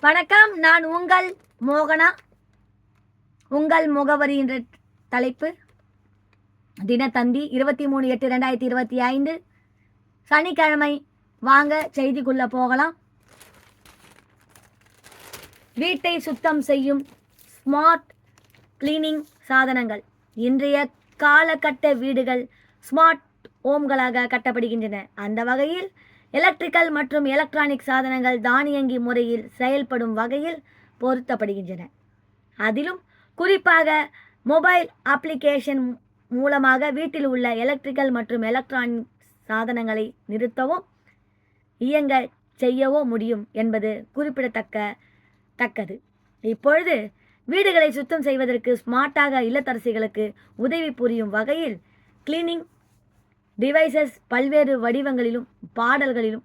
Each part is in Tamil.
வணக்கம் நான் உங்கள் மோகனா. உங்கள் முகவரி என்ற தலைப்பு. தினத்தந்தி இருபத்தி மூணு எட்டு ரெண்டாயிரத்தி இருபத்தி ஐந்து. சனிக்கிழமை வாங்க செய்திக்குள்ள போகலாம். வீட்டை சுத்தம் செய்யும் ஸ்மார்ட் கிளீனிங் சாதனங்கள். இன்றைய காலகட்ட வீடுகள் ஸ்மார்ட் ஹோம்களாக கட்டப்படுகின்றன. அந்த வகையில் எலக்ட்ரிக்கல் மற்றும் எலக்ட்ரானிக் சாதனங்கள் தானியங்கி முறையில் செயல்படும் வகையில் பொருத்தப்படுகின்றன. அதிலும் குறிப்பாக மொபைல் அப்ளிகேஷன் மூலமாக வீட்டில் உள்ள எலக்ட்ரிக்கல் மற்றும் எலக்ட்ரானிக் சாதனங்களை நிறுத்தவும் இயங்க செய்யவோ முடியும் என்பது குறிப்பிடத்தக்க தக்கது. இப்பொழுது வீடுகளை சுத்தம் செய்வதற்கு ஸ்மார்ட்டாக இல்லத்தரசிகளுக்கு உதவி புரியும் வகையில் கிளீனிங் டிவைசஸ் பல்வேறு வடிவங்களிலும் பாடல்களிலும்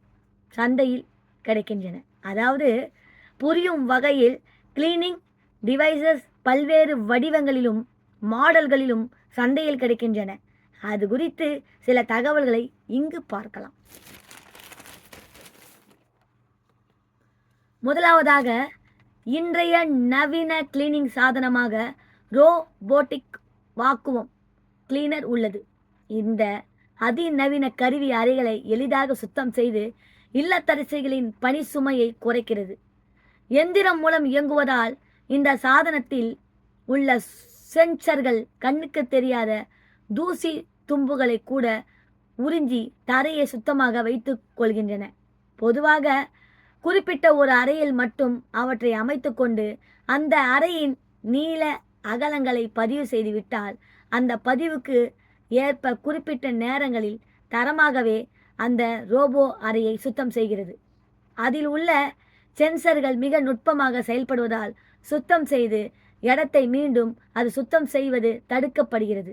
சந்தையில் கிடைக்கின்றன. அதாவது புரியும் வகையில் கிளீனிங் டிவைசஸ் பல்வேறு வடிவங்களிலும் மாடல்களிலும் சந்தையில் கிடைக்கின்றன. அது குறித்து சில தகவல்களை இங்கு பார்க்கலாம். முதலாவதாக இன்றைய நவீன கிளீனிங் சாதனமாக ரோபோட்டிக் வாக்குவம் கிளீனர் உள்ளது. இந்த அதிநவீன கருவி அறைகளை எளிதாக சுத்தம் செய்து இல்லத்தரசிகளின் பணி சுமையை குறைக்கிறது. எந்திரம் மூலம் இயங்குவதால் இந்த சாதனத்தில் உள்ள சென்சர்கள் கண்ணுக்கு தெரியாத தூசி தும்புகளை கூட உறிஞ்சி தரையை சுத்தமாக வைத்து கொள்கின்றன. பொதுவாக குறிப்பிட்ட ஒரு அறையில் மட்டும் அவற்றை அமைத்துக்கொண்டு அந்த அறையின் நீள அகலங்களை பதிவு செய்துவிட்டால் அந்த பதிவுக்கு ஏற்ப குறிப்பிட்ட நேரங்களில் தரமாகவே அந்த ரோபோ அறையை சுத்தம் செய்கிறது. அதில் உள்ள சென்சர்கள் மிக நுட்பமாக செயல்படுவதால் சுத்தம் செய்து இடத்தை மீண்டும் அது சுத்தம் செய்வது தடுக்கப்படுகிறது.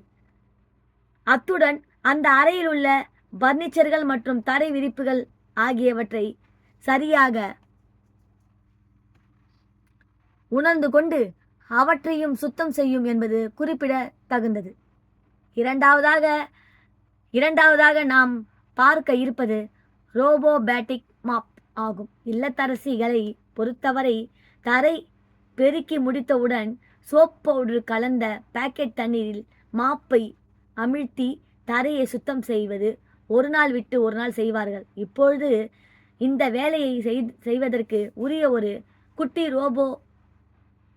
அத்துடன் அந்த அறையில் உள்ள பர்னிச்சர்கள் மற்றும் தரை விரிப்புகள் ஆகியவற்றை சரியாக உணர்ந்து கொண்டு அவற்றையும் சுத்தம் செய்யும் என்பது குறிப்பிட தகுந்தது இரண்டாவதாக இரண்டாவதாக நாம் பார்க்க இருப்பது ரோபோபேட்டிக் மாப் ஆகும். இல்லத்தரசிகளை பொறுத்தவரை தரை பெருக்கி முடித்தவுடன் சோப் பவுடர் கலந்த பாக்கெட் தண்ணீரில் மாப்பை அமிழ்த்தி தரையை சுத்தம் செய்வது ஒரு நாள் விட்டு ஒரு நாள் செய்வார்கள். இப்பொழுது இந்த வேலையை செய் செய்வதற்கு உரிய ஒரு குட்டி ரோபோ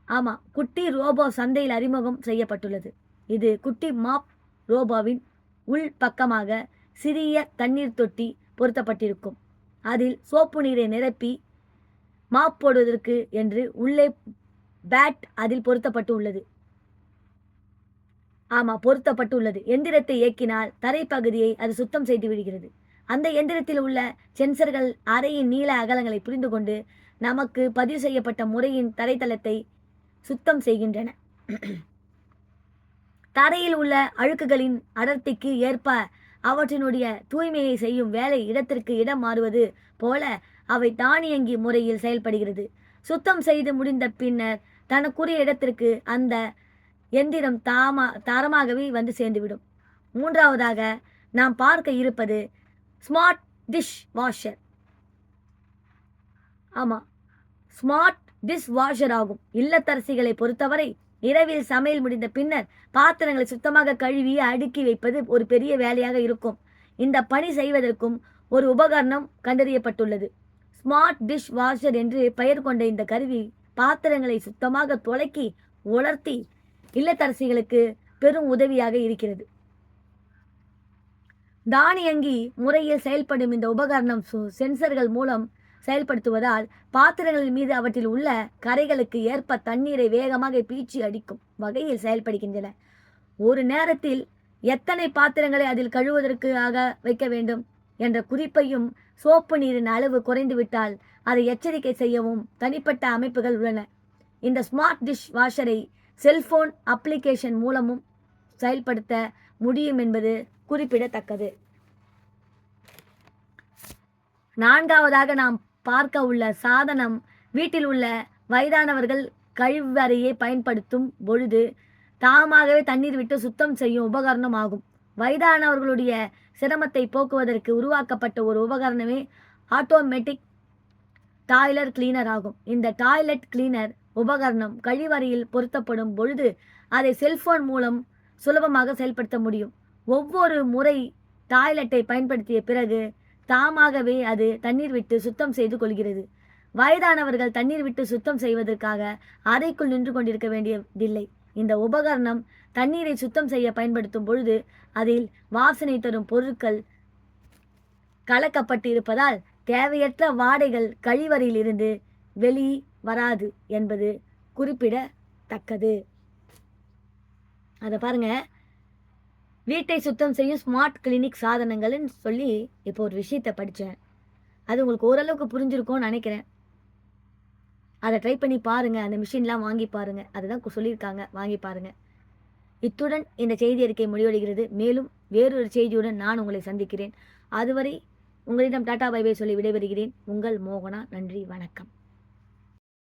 ஆமாம் குட்டி ரோபோ சந்தையில் அறிமுகம் செய்யப்பட்டுள்ளது. இது குட்டி மாப் ரோபோவின் உள் பக்கமாக சிறிய தண்ணீர் தொட்டி பொருத்தப்பட்டிருக்கும். அதில் சோப்பு நீரை நிரப்பி மாப் போடுவதற்கு என்று உள்ளே பேட் அதில் பொருத்தப்பட்டு உள்ளது ஆமாம் பொருத்தப்பட்டு உள்ளது எந்திரத்தை இயக்கினால் தரைப்பகுதியை அது சுத்தம் செய்து விடுகிறது. அந்த எந்திரத்தில் உள்ள சென்சர்கள் அறையின் நீள அகலங்களை புரிந்து கொண்டு நமக்கு பதிவு செய்யப்பட்ட முறையின் தரைத்தளத்தை சுத்தம் செய்கின்றன. தரையில் உள்ள அழுக்குகளின் அடர்த்திக்கு ஏற்ப அவற்றினுடைய தூய்மையை செய்யும் வேலை இடத்திற்கு இடம் மாறுவது போல அவை தானியங்கி முறையில் செயல்படுகிறது. சுத்தம் செய்து முடிந்த பின்னர் தனக்குரிய இடத்திற்கு அந்த எந்திரம் தாமா தாரமாகவே வந்து சேர்ந்துவிடும். மூன்றாவதாக நாம் பார்க்க இருப்பது ஸ்மார்ட் டிஷ் வாஷர். ஆமாம் ஸ்மார்ட் டிஷ் வாஷர் ஆகும். இல்லத்தரசிகளை பொறுத்தவரை இரவில் சமையல் முடிந்த பின்னர் பாத்திரங்களை சுத்தமாக கழுவி அடுக்கி வைப்பது ஒரு பெரிய வேலையாக இருக்கும். இந்த பணி செய்வதற்கும் ஒரு உபகரணம் கண்டறியப்பட்டுள்ளது. ஸ்மார்ட் டிஷ் வாஷர் என்று பெயர் கொண்ட இந்த கருவி பாத்திரங்களை சுத்தமாக துலக்கி உலர்த்தி இல்லத்தரசிகளுக்கு பெரும் உதவியாக இருக்கிறது. தானியங்கி முறையில் செயல்படும் இந்த உபகரணம் சென்சர்கள் மூலம் செயல்படுத்துவதால் பாத்திரங்களின் மீது அவற்றில் உள்ள கரைகளுக்கு ஏற்ப தண்ணீரை வேகமாக பீச்சி அடிக்கும் வகையில் செயல்படுகின்றன. ஒரு நேரத்தில் எத்தனை பாத்திரங்களை அதில் கழுவுவதற்கு ஆக வைக்க வேண்டும் என்ற குறிப்பையும் சோப்பு நீரின் அளவு குறைந்துவிட்டால் அதை எச்சரிக்கை செய்யவும் தனிப்பட்ட அமைப்புகள் உள்ளன. இந்த ஸ்மார்ட் டிஷ் வாஷரை செல்போன் அப்ளிகேஷன் மூலமும் செயல்படுத்த முடியும் என்பது குறிப்பிடத்தக்கது. நான்காவதாக நாம் பார்க்க உள்ள சாதனம் வீட்டில் உள்ள வயதானவர்கள் கழிவறையை பயன்படுத்தும் பொழுது தாமாகவே தண்ணீர் விட்டு சுத்தம் செய்யும் உபகரணம் ஆகும். வயதானவர்களுடைய சிரமத்தை போக்குவதற்கு உருவாக்கப்பட்ட ஒரு உபகரணமே ஆட்டோமேட்டிக் டாய்லர் கிளீனர் ஆகும். இந்த டாய்லெட் கிளீனர் உபகரணம் கழிவறையில் பொருத்தப்படும் பொழுது அதை செல்போன் மூலம் சுலபமாக செயல்படுத்த முடியும். ஒவ்வொரு முறை டாய்லெட்டை பயன்படுத்திய பிறகு தாமாகவே அது தண்ணீர் விட்டு சுத்தம் செய்து கொள்கிறது. வயதானவர்கள் தண்ணீர் விட்டு சுத்தம் செய்வதற்காக அறைக்குள் நின்று கொண்டிருக்க வேண்டியதில்லை. இந்த உபகரணம் தண்ணீரை சுத்தம் செய்ய பயன்படுத்தும் பொழுது அதில் வாசனை தரும் பொருட்கள் கலக்கப்பட்டு இருப்பதால் தேவையற்ற வாடைகள் கழிவறையில் இருந்து வெளி வராது என்பது குறிப்பிடத்தக்கது. அதை பாருங்க. வீட்டை சுத்தம் செய்யும் ஸ்மார்ட் கிளினிக் சாதனங்கள்னு சொல்லி இப்போ ஒரு விஷயத்தை படித்தேன் அது உங்களுக்கு ஓரளவுக்கு புரிஞ்சிருக்கும்னு நினைக்கிறேன். அதை ட்ரை பண்ணி பாருங்கள் அந்த மிஷின்லாம் வாங்கி பாருங்கள் அதுதான் சொல்லியிருக்காங்க. வாங்கி பாருங்கள் இத்துடன் இந்த செய்தி அறிக்கை முடிவடைகிறது. மேலும் வேறொரு செய்தியுடன் நான் உங்களை சந்திக்கிறேன். அதுவரை உங்களிடம் டாடா பைபை சொல்லி விடைபெறுகிறேன். உங்கள் மோகனா. நன்றி. வணக்கம்.